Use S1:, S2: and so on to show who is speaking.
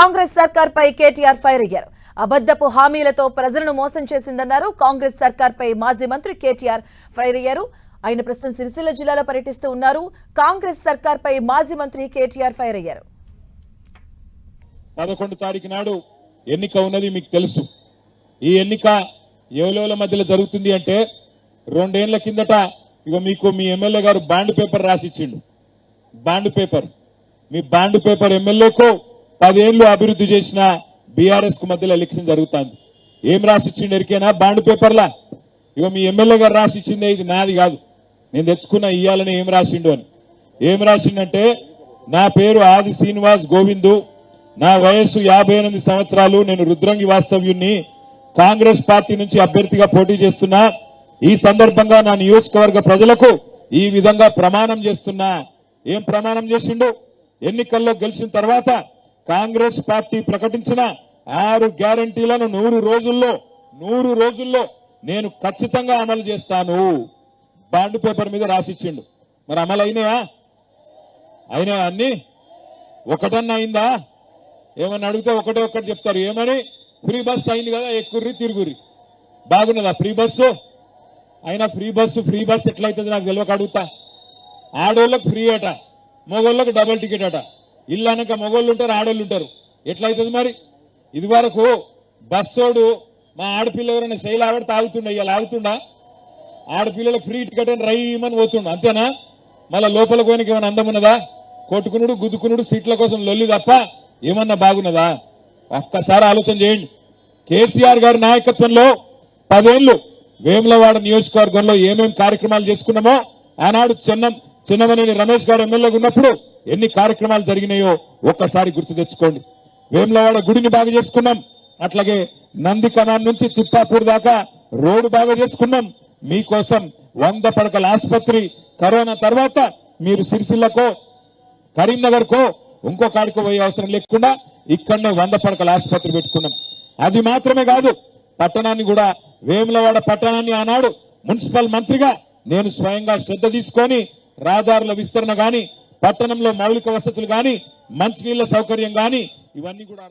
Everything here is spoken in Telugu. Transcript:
S1: కాంగ్రెస్ సర్కార్పై కేటీఆర్ ఫైర్ అయ్యారు. అబద్దపు హామీలతో ప్రజలను మోసం చేసిందన్నారు కాంగ్రెస్ సర్కార్పై మాజీ మంత్రి కేటీఆర్ ఫైర్ అయ్యారు. ఆయన ప్రస్తుతం సిరిసిల్ల జిల్లాలో పర్యటిస్తూ ఉన్నారు. కాంగ్రెస్ సర్కార్పై మాజీ మంత్రి కేటీఆర్ ఫైర్ అయ్యారు.
S2: పదకొండు తారీఖు నాడు ఎన్నిక ఉన్నది మీకు తెలుసు. ఈ ఎన్నిక ఎవలోల మధ్యలో జరుగుతుంది అంటే రెండేళ్ళ కిందట ఇక మీకు మీ ఎమ్మెల్యే గారు బాండ్ పేపర్ రాసిచ్చిండు. Bond paper. మీ బాండ్ పేపర్ ఎమ్మెల్యేకో పదేళ్ళు అభివృద్ధి చేసిన బీఆర్ఎస్కు మధ్యలో ఎలక్షన్ జరుగుతుంది. ఏం రాసిచ్చిండు ఎరికేనా? బాండ్ పేపర్లా? ఇక మీ ఎమ్మెల్యే గారు రాసిచ్చిందే ఇది నాది కాదు. నేను తెచ్చుకున్న ఇయ్యాలని ఏం రాసిండు అని. ఏం రాసిండంటే నా పేరు ఆది శ్రీనివాస్ గోవిందు. నా వయస్సు యాభై ఎనిమిది సంవత్సరాలు. నేను రుద్రంగి వాస్తవ్యుణ్ణి. కాంగ్రెస్ పార్టీ నుంచి అభ్యర్థిగా పోటీ చేస్తున్నా. ఈ సందర్భంగా నా నియోజకవర్గ ప్రజలకు ఈ విధంగా ప్రమాణం చేస్తున్నా. ఏం ప్రమాణం చేసిండు? ఎన్నికల్లో గెలిచిన తర్వాత కాంగ్రెస్ పార్టీ ప్రకటించిన ఆరు గ్యారంటీలను నూరు రోజుల్లో నూరు రోజుల్లో నేను ఖచ్చితంగా అమలు చేస్తాను. బాండ్ పేపర్ మీద రాసిచ్చిండు. మరి అమలు అయినాయా? అయినాయా అన్ని? ఒకటన్నా అయిందా? ఏమన్నా అడిగితే ఒకటే ఒకటి చెప్తారు. ఏమని? ఫ్రీ బస్ అయింది కదా ఎక్కుర్రి తిరుగురి బాగున్నదా? Free bus? అయినా ఫ్రీ బస్సు ఫ్రీ బస్ ఎట్లయితుంది నాకు తెలియక అడుగుతా. ఆడోళ్ళకి ఫ్రీ అట మగోళ్ళకి డబుల్ టికెట్ అట. ఇల్లు అనక మగోళ్ళు ఉంటారు ఆడోళ్ళు ఉంటారు. ఎట్లయితుంది మరి? ఇది వరకు బస్సోడు మా ఆడపిల్ల ఎవరైనా శైలి ఆవిడ తాగుతుండే ఇలా ఆగుతుండా? ఆడపిల్లలకు ఫ్రీ టికెట్ అని రైమని పోతుండు అంతేనా? మళ్ళీ లోపల కోనికి ఏమైనా అందం ఉన్నదా? కొట్టుకునుడు గుద్దుకునుడు సీట్ల కోసం లొల్లి తప్ప ఏమన్నా బాగున్నదా? ఒక్కసారి ఆలోచన చేయండి. కేసీఆర్ గారి నాయకత్వంలో పదేళ్ళు వేములవాడ నియోజకవర్గంలో ఏమేమి కార్యక్రమాలు చేసుకున్నామో ఆనాడు చిన్న చిన్నమనేని రమేష్ గారు ఎమ్మెల్యేగా ఉన్నప్పుడు ఎన్ని కార్యక్రమాలు జరిగినాయో ఒక్కసారి గుర్తు తెచ్చుకోండి. వేములవాడ గుడిని బాగా చేసుకున్నాం. అట్లాగే నందికమాన్ నుంచి తిప్పాపూర్ దాకా రోడ్డు బాగా చేసుకున్నాం. మీకోసం వంద పడకల ఆసుపత్రి కరోనా తర్వాత మీరు సిరిసిల్లకో కరీంనగర్ కో ఇంకో కాడికి పోయే అవసరం లేకుండా ఇక్కడనే వంద పడకల ఆసుపత్రి పెట్టుకున్నాం. అది మాత్రమే కాదు పట్టణాన్ని కూడా వేములవాడ పట్టణాన్ని ఆనాడు మున్సిపల్ మంత్రిగా నేను స్వయంగా శ్రద్ధ తీసుకొని రహదారుల విస్తరణ కానీ పట్టణంలో మౌలిక వసతులు గాని మంచినీళ్ళ సౌకర్యం గాని ఇవన్నీ కూడా